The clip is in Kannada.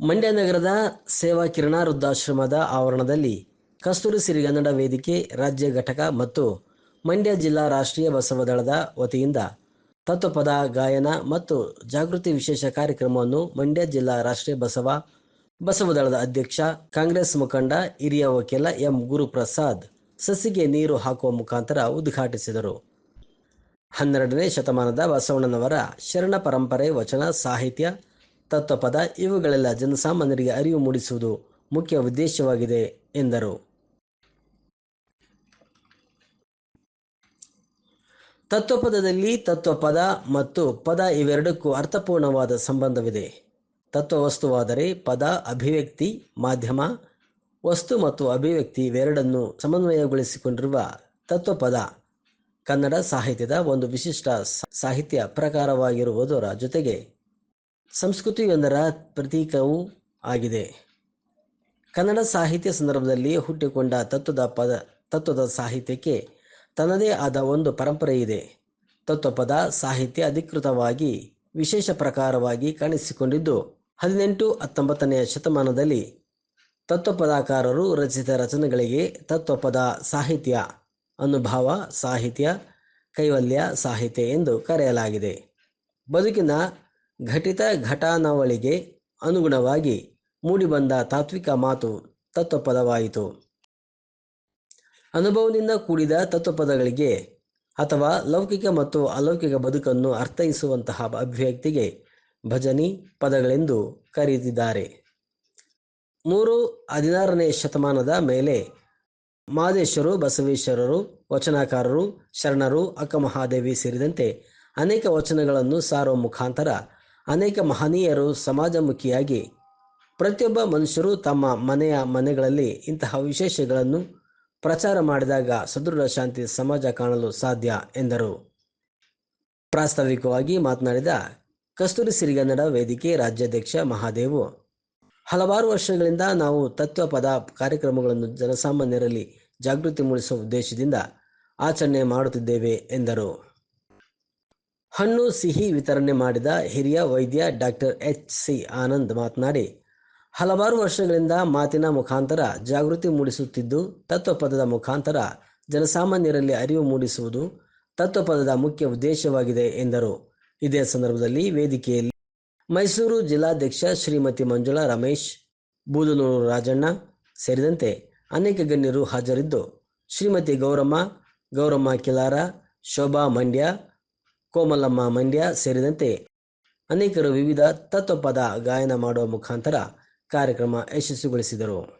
ಮಂಡ್ಯ ನಗರದ ಸೇವಾ ಕಿರಣ ವೃದ್ಧಾಶ್ರಮದ ಆವರಣದಲ್ಲಿ ಕಸ್ತೂರಿ ಸಿರಿಗನ್ನಡ ವೇದಿಕೆ ರಾಜ್ಯ ಘಟಕ ಮತ್ತು ಮಂಡ್ಯ ಜಿಲ್ಲಾ ರಾಷ್ಟ್ರೀಯ ಬಸವ ದಳದ ವತಿಯಿಂದ ತತ್ವಪದ ಗಾಯನ ಮತ್ತು ಜಾಗೃತಿ ವಿಶೇಷ ಕಾರ್ಯಕ್ರಮವನ್ನು ಮಂಡ್ಯ ಜಿಲ್ಲಾ ರಾಷ್ಟ್ರೀಯ ಬಸವ ಬಸವ ದಳದ ಅಧ್ಯಕ್ಷ, ಕಾಂಗ್ರೆಸ್ ಮುಖಂಡ ಹಿರಿಯ ವಕೀಲ ಎಂ ಗುರುಪ್ರಸಾದ್ ಸಸಿಗೆ ನೀರು ಹಾಕುವ ಮುಖಾಂತರ ಉದ್ಘಾಟಿಸಿದರು. ಹನ್ನೆರಡನೇ ಶತಮಾನದ ಬಸವಣ್ಣನವರ ಶರಣ ಪರಂಪರೆ ವಚನ, ಸಾಹಿತ್ಯ ತತ್ವಪದ ಇವುಗಳೆಲ್ಲ ಜನಸಾಮಾನ್ಯರಿಗೆ ಅರಿವು ಮೂಡಿಸುವುದು ಮುಖ್ಯ ಉದ್ದೇಶವಾಗಿದೆ, ಎಂದರು. ತತ್ವಪದದಲ್ಲಿ ತತ್ವಪದ ಮತ್ತು ಪದ ಇವೆರಡಕ್ಕೂ ಅರ್ಥಪೂರ್ಣವಾದ ಸಂಬಂಧವಿದೆ. ತತ್ವವಸ್ತುವಾದರೆ ಪದ, ಅಭಿವ್ಯಕ್ತಿ, ಮಾಧ್ಯಮ, ವಸ್ತು ಮತ್ತು ಅಭಿವ್ಯಕ್ತಿ ಇವೆರಡನ್ನು ಸಮನ್ವಯಗೊಳಿಸಿಕೊಂಡಿರುವ ತತ್ವಪದ. ಕನ್ನಡ ಸಾಹಿತ್ಯದ ಒಂದು ವಿಶಿಷ್ಟ ಸಾಹಿತ್ಯ ಪ್ರಕಾರವಾಗಿರುವುದರ ಜೊತೆಗೆ ಸಂಸ್ಕೃತಿಯೊಂದರ ಪ್ರತೀಕವೂ ಆಗಿದೆ. ಕನ್ನಡ ಸಾಹಿತ್ಯ ಸಂದರ್ಭದಲ್ಲಿ ಹುಟ್ಟಿಕೊಂಡ ತತ್ವದ ಪದ, ತತ್ವದ ಸಾಹಿತ್ಯಕ್ಕೆ ತನ್ನದೇ ಆದ ಒಂದು ಪರಂಪರೆ ಇದೆ. ತತ್ವಪದ ಸಾಹಿತ್ಯ ಅಧಿಕೃತವಾಗಿ ವಿಶೇಷ ಪ್ರಕಾರವಾಗಿ ಕಾಣಿಸಿಕೊಂಡಿದ್ದು, ಹದಿನೆಂಟು ಹತ್ತೊಂಬತ್ತನೆಯ ಶತಮಾನದಲ್ಲಿ ತತ್ವಪದಾಕಾರರು ರಚಿಸಿದ ರಚನೆಗಳಿಗೆ ತತ್ವಪದ ಸಾಹಿತ್ಯ, ಅನುಭವ ಸಾಹಿತ್ಯ, ಕೈವಲ್ಯ ಸಾಹಿತ್ಯ ಎಂದು ಕರೆಯಲಾಗಿದೆ. ಬದುಕಿನ ಘಟಿತ ಘಟಾನಾವಳಿಗೆ ಅನುಗುಣವಾಗಿ ಮೂಡಿಬಂದ ತಾತ್ವಿಕ ಮಾತು ತತ್ವಪದವಾಯಿತು. ಅನುಭವದಿಂದ ಕೂಡಿದ ತತ್ವಪದಗಳಿಗೆ ಅಥವಾ ಲೌಕಿಕ ಮತ್ತು ಅಲೌಕಿಕ ಬದುಕನ್ನು ಅರ್ಥೈಸುವಂತಹ ಅಭಿವ್ಯಕ್ತಿಗೆ ಭಜನಿ ಪದಗಳೆಂದು ಕರೆದಿದ್ದಾರೆ. ಮೂರು ಹದಿನಾರನೇ ಶತಮಾನದ ಮೇಲೆ ಮಾದೇಶ್ವರು, ಬಸವೇಶ್ವರರು, ವಚನಕಾರರು, ಶರಣರು, ಅಕ್ಕಮಹಾದೇವಿ ಸೇರಿದಂತೆ ಅನೇಕ ವಚನಗಳನ್ನು ಸಾರುವ ಮುಖಾಂತರ ಅನೇಕ ಮಹನೀಯರು ಸಮಾಜಮುಖಿಯಾಗಿ ಪ್ರತಿಯೊಬ್ಬ ಮನುಷ್ಯರು ತಮ್ಮ ಮನೆಯ ಮನೆಗಳಲ್ಲಿ ಇಂತಹ ವಿಶೇಷಗಳನ್ನು ಪ್ರಚಾರ ಮಾಡಿದಾಗ ಸದೃಢ ಶಾಂತಿ ಸಮಾಜ ಕಾಣಲು ಸಾಧ್ಯ ಎಂದರು. ಪ್ರಾಸ್ತಾವಿಕವಾಗಿ ಮಾತನಾಡಿದ ಕಸ್ತೂರಿ ಸಿರಿಗನ್ನಡ ವೇದಿಕೆ ರಾಜ್ಯಾಧ್ಯಕ್ಷ ಮಹಾದೇವು, ಹಲವಾರು ವರ್ಷಗಳಿಂದ ನಾವು ತತ್ವ ಪದ ಕಾರ್ಯಕ್ರಮಗಳನ್ನು ಜನಸಾಮಾನ್ಯರಲ್ಲಿ ಜಾಗೃತಿ ಮೂಡಿಸುವ ಉದ್ದೇಶದಿಂದ ಆಚರಣೆ ಮಾಡುತ್ತಿದ್ದೇವೆ ಎಂದರು. ಹಣ್ಣು ಸಿಹಿ ವಿತರಣೆ ಮಾಡಿದ ಹಿರಿಯ ವೈದ್ಯ ಡಾಕ್ಟರ್ ಎಚ್ ಸಿ ಆನಂದ್ ಮಾತನಾಡಿ, ಹಲವಾರು ವರ್ಷಗಳಿಂದ ಮಾತಿನ ಮುಖಾಂತರ ಜಾಗೃತಿ ಮೂಡಿಸುತ್ತಿದ್ದು, ತತ್ವಪದದ ಮುಖಾಂತರ ಜನಸಾಮಾನ್ಯರಲ್ಲಿ ಅರಿವು ಮೂಡಿಸುವುದು ತತ್ವಪದದ ಮುಖ್ಯ ಉದ್ದೇಶವಾಗಿದೆ ಎಂದರು. ಇದೇ ಸಂದರ್ಭದಲ್ಲಿ ವೇದಿಕೆಯಲ್ಲಿ ಮೈಸೂರು ಜಿಲ್ಲಾಧ್ಯಕ್ಷ ಶ್ರೀಮತಿ ಮಂಜುಳಾ ರಮೇಶ್, ಬೂದನೂರು ರಾಜಣ್ಣ ಸೇರಿದಂತೆ ಅನೇಕ ಗಣ್ಯರು ಹಾಜರಿದ್ದು, ಶ್ರೀಮತಿ ಗೌರಮ್ಮ ಗೌರಮ್ಮ ಕಿಲಾರ, ಶೋಭಾ ಮಂಡ್ಯ ಕೋಮಲಮ್ಮ ಮಂಡ್ಯ ಸೇರಿದಂತೆ ಅನೇಕರು ವಿವಿಧ ತತ್ವಪದ ಗಾಯನ ಮಾಡುವ ಮುಖಾಂತರ ಕಾರ್ಯಕ್ರಮ ಯಶಸ್ವಿಗೊಳಿಸಿದರು.